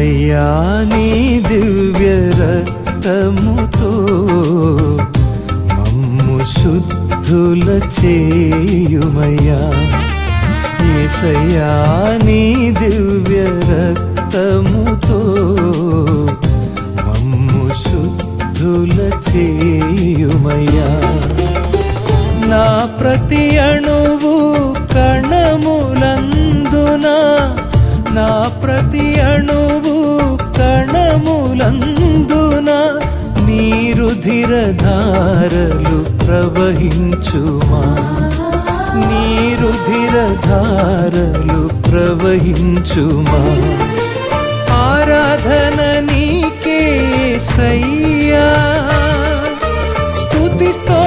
అయ్యా నీ దివ్య రక్తముతో మమ్ము శుద్ధుల చేయుమయ్యా. ఏసయ్యా నీ దివ్య రక్తముతో మమ్ము శుద్ధుల చేయుమయ్యా. నా ప్రతి అణువు కణములందున నా ప్రతి అణువు నీరుధిర ధారలు ప్రవహించుమా? నీరుధిర ధారలు ప్రవహించుమా? ఆరాధన నీకే సయ్యా. స్థుతితో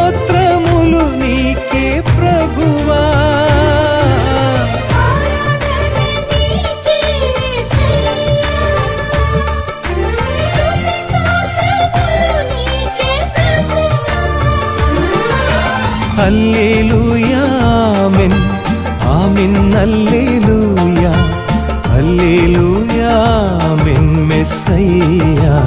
hallelujah amen. Amen hallelujah. Hallelujah amen messiah.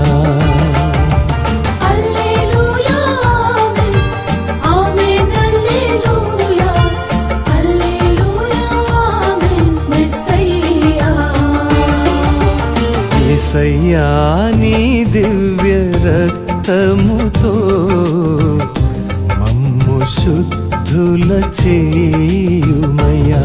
నీ దివ్య రక్తముతో శుద్ధుల చేయుమయా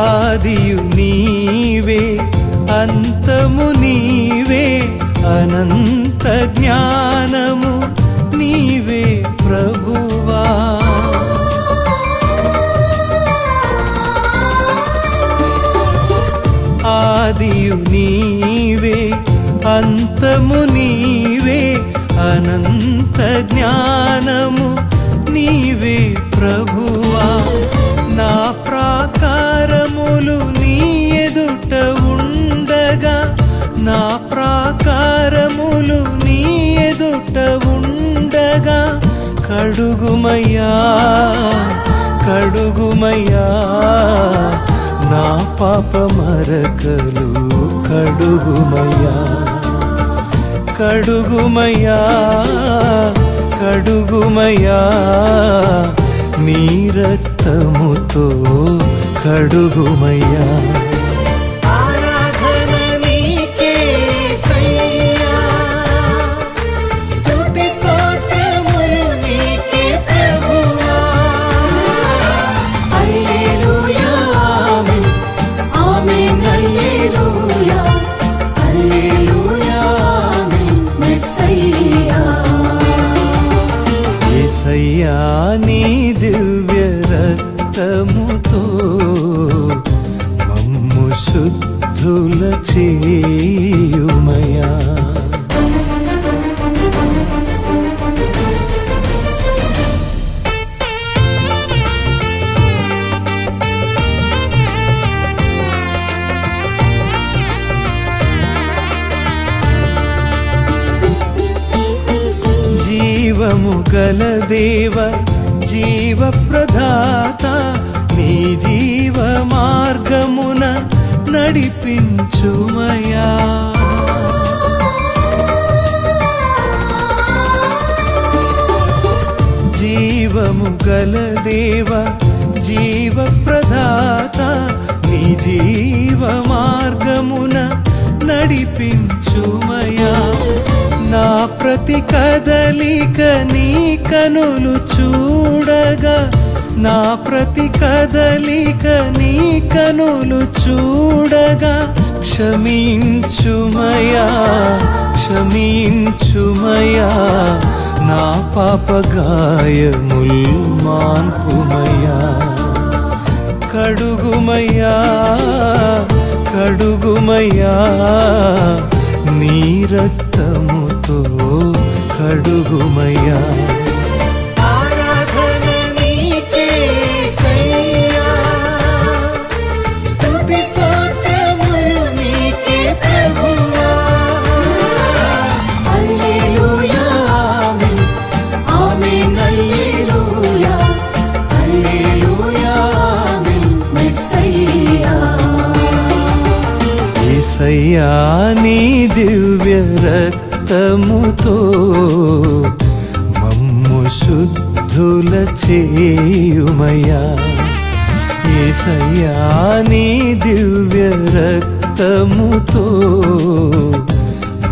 ఆదియు నీవే అంతము నీవే అనంత జ్ఞానము నీవే ప్రభువా. ఆదియు నీవే అంతము నీవే అనంత జ్ఞానము నీవే ప్రభువా. కడుగుమయ్యా కడుగుమయ్యా నా పాప మరకలు కడుగుమయ్యా కడుగుమయ్యా కడుగుమయ్యా నీ రక్తముతో కడుగుమయ్యా. చేయుమయా? జీవము గల దేవ జీవ ప్రదాత నీ జీవ మార్గమున నడిపించుమయా జీవము గల దేవ జీవ ప్రదాత నీ జీవ మార్గమున నడిపించుమయా నా ప్రతి కదలిక నీ కనులు చూడగా నా ప్రతి కదలిక నీ కనులు చూడగా క్షమించుమయా క్షమించుమయా నా పాపగాయముల్ మాన్పుమయా కడుగుమయ్యా కడుగుమయ్యా నీ రక్తముతో కడుగుమయ్యా. నీ దివ్య రక్తముతో మమ్ము శుద్ధుల చేయుమయా ఏసయ్యా నీ దివ్య రక్తముతో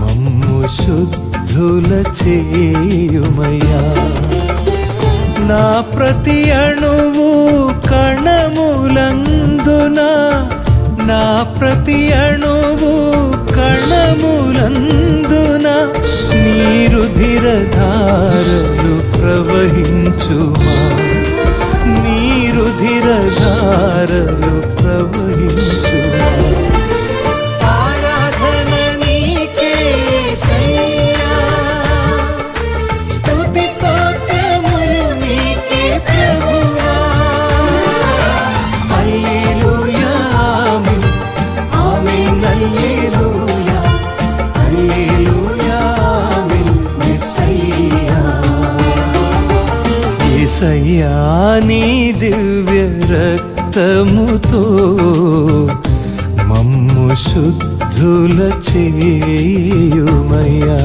మమ్ము శుద్ధుల చేయుమయా నా ప్రతి అణువు కణములందున నా ప్రతి అణువు కణములందున నీరు ధిరధారలు ప్రవహించుమా? నీరు యేసయ్యా దివ్య రక్తముతో మమ్ము శుద్ధుల చేయుమయ్యా.